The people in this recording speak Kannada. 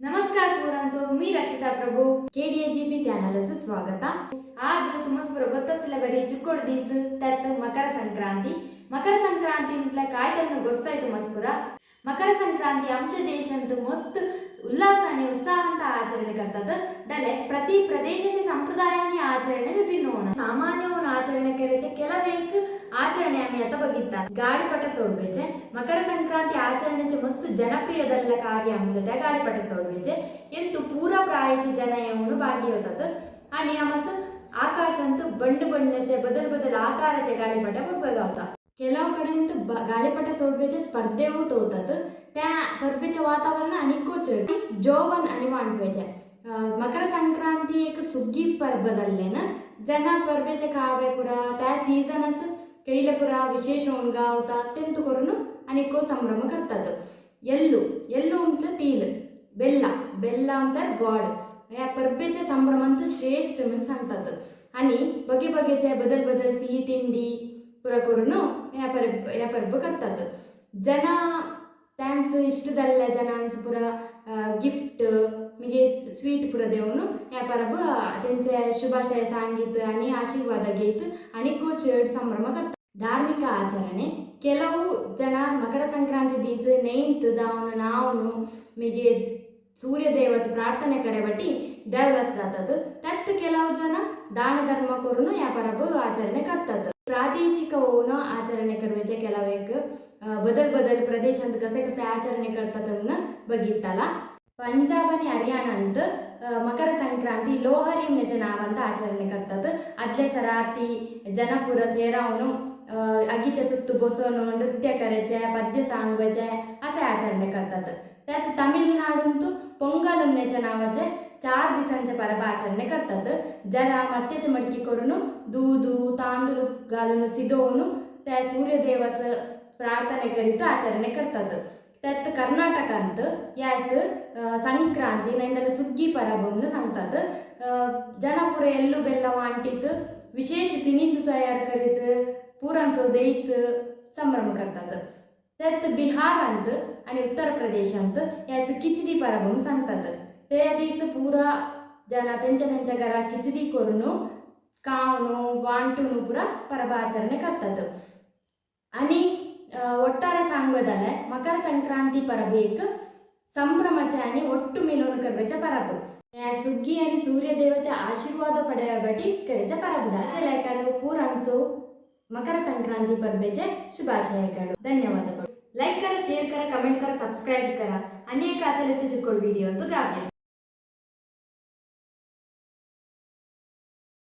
नमस्कार पोरांचो मी रक्षिता प्रभू केडीएजीपी चॅनलचं स्वागत आज तुम्हाला सोबत असल्या बरी चिकोड दिस त्यात मकर संक्रांती मकर संक्रांती म्हटलं काय त्यांना गोष्ट आहे तुम्हाला मकर संक्रांती आमच्या देशांत मस्त ಉಲ್ಲಾಸ ಉತ್ಸಾಹಂತ ಆಚರಣೆ ಕರ್ತದ ಡಲೆ ಪ್ರತಿ ಪ್ರದೇಶದ ಸಂಪ್ರದಾಯನೇ ಆಚರಣೆ ವಿಭಿನ್ನವನ ಸಾಮಾನ್ಯವನ ಆಚರಣೆ ಕರೆಚ ಕೆಲವೇ बघितात गाडीपट सोडवायचे. मकर संक्रांती आचरण्याचे मस्त जनप्रिय दल कार्य म्हटलं त्या गाडीपट सोडवायचे. एंतु पूरा प्रायचे जन येऊन भागी होतात. आणि आमस आकाशांत बंड बंडचे बदल बदल आकाराचे गाडीपट बघत होता. केलाव कडेंत गाडीपट सोडवायचे स्पर्धे होत होतात. त्या स्पर्धेचे वातावरण आणि कोच जोवन आणि वाणवायचे मकर संक्रांती एक सुगी पर्व दल्ले ना जना पर्वेचे कावे पुरा त्या सीझन असं ಕೈಲಪುರ ವಿಶೇಷ ಉಣ್ಗ ಅವತ ಅತ್ಯಂತ ಕೊರನು ಅನೇಕೋ ಸಂಭ್ರಮ ಕರ್ತದ ಎಲ್ಲು ಎಲ್ಲು ಅಂತ ತೀಲ್, ಬೆಲ್ಲ ಬೆಲ್ಲ ಅಂತ ಗಾಡ್. ಯಾ ಪರ್ಬೆಚ ಸಂಭ್ರಮ ಅಂತ ಶ್ರೇಷ್ಠ ಮನ್ सांगतात आणि ಬಗೆ बगेचे बदल बदल ಸಿಹಿ ತಿಂಡಿ ಪುರ ಕೊರನು ಯಾ ಪರ್ಬ ಯಾ ಪರ್ಬ ಕರ್ತದ ಜನ, ಥ್ಯಾಂಕ್ಸ್ ಇಷ್ಟದಲ್ಲ ಜನ ಅನ್ಸ್ ಪುರ ಗಿಫ್ಟ್ ಮಿಗೆ ಸ್ವೀಟ್ ಪುರ ದೇವನು त्या परब त्यांचे शुभाशय सांगित आणि आशीर्वाद घेत आणि कोचड संभ्रम करतात ಧಾರ್ಮಿಕ ಆಚರಣೆ ಕೆಲವು ಜನ ಮಕರ ಸಂಕ್ರಾಂತಿ ದಿವಸ ನೈನ್ತ್ ದಾವನು ನಾವನು ಮಿಗೆ ಸೂರ್ಯ ದೇವಸ ಪ್ರಾರ್ಥನೆ ಕರೆ ಬಟ್ಟಿ ದೇವಸ್ಥಾತದ್ದು ತತ್ ಕೆಲವು ಜನ ದಾನ ಧರ್ಮ ಕೊರನು ಯಾಪರಬು ಆಚರಣೆ ಕರ್ತದ್ದು ಪ್ರಾದೇಶಿಕ ಆಚರಣೆ ಕರುವೆಜೆ ಕೆಲವೇಕ್ ಬದಲ್ ಬದಲ್ ಪ್ರದೇಶ ಅಂತ ಕಸೆ ಕಸೆ ಆಚರಣೆ ಕರ್ತದನ್ನ ಬಗ್ಗಿತ್ತಲ್ಲ ಪಂಜಾಬ್ ಹರಿಯಾಣ ಅಂತ મકર સંક્રાંતિ લોહરી મેજના આવંત આચરણે કરતદ એટલે સરાતી જનપુર સેરાઓનું અગીચ સુત્તુ બોસોનું નૃત્ય કરે છે પદ્ય સાંગવે છે અસે આચરણે કરતદ ત્યાંથી તમિલનાડુંતુ ಪೊಂಗಲ್ ನೆಚನಾವಜೆ ಚಾರ್ ದಿಸಂಚ ಪರಬ ಆಚರಣೆ ಕರ್ತದ ಜರ ಮತ್ತೆ ಚಮಡ್ಕಿ ಕೊರನು ದೂದು ತಾಂದುಲು ಗಾಲನು ಸಿದೋನು ತೆ ಸೂರ್ಯ ದೇವಸ ಪ್ರಾರ್ಥನೆ ಕರಿತು ಆಚರಣೆ ಕರ್ತದ ತತ್ ಕರ್ನಾಟಕ ಅಂತ, ಯಾಸ್ ಸಂಕ್ರಾಂತಿ ನೆಂಡಲ ಸುಗ್ಗಿ ಪರಬನ್ನು ಸಂಗ್ತಾತ್ ಜನಪುರ ಎಳ್ಳು ಬೆಲ್ಲ ವಾಂಟಿತ್, ವಿಶೇಷ ತಿನಿಸು ತಯಾರು ಕರೀತ್ ಪೂರನ್ಸೋ ದೇಯ್ತ್ ಸಂಭ್ರಮ ಕರ್ತಾತ್. ತೆತ್ ಬಿಹಾರ ಅಂತ್ आणि उत्तर ಪ್ರದೇಶ ಅಂತ यास किचडी पराभूम सांगतात ತೇ दीस पुरा जना त्यांच्या त्यांच्या घरा किचडी करून कावणू वांटून पुरा परब आचरण करतात आणि ಒಟ್ಟಾರೆ ಸಾಂಗ್ವದಲ್ಲೇ ಮಕರ ಸಂಕ್ರಾಂತಿ ಪರಬೇಕ್ ಸಂಭ್ರಮಚಾನಿ ಒಟ್ಟು ಮಿಲೋನ ಕರ್ವೆಚ ಪರಬ್ ಸುಗ್ಗಿ ಅನಿ ಸೂರ್ಯ आणि सूर्यदेवाचे आशीर्वाद पडवटी करेचे ಪರಬದ ಎಲ್ಲರಿಗೂ ಪೂರನ್ಸು ಮಕರ ಸಂಕ್ರಾಂತಿ ಪರ್वेचे ಶುಭಾಶಯಗಳು ಧನ್ಯವಾದಗಳು लाईक करा शेअर ಕಮೆಂಟ್ कमेंट ಸಬ್ಸ್ಕ್ರೈಬ್ ಕರ ಅನೇಕ अनेक असेल त्याची कोड व्हिडिओ तो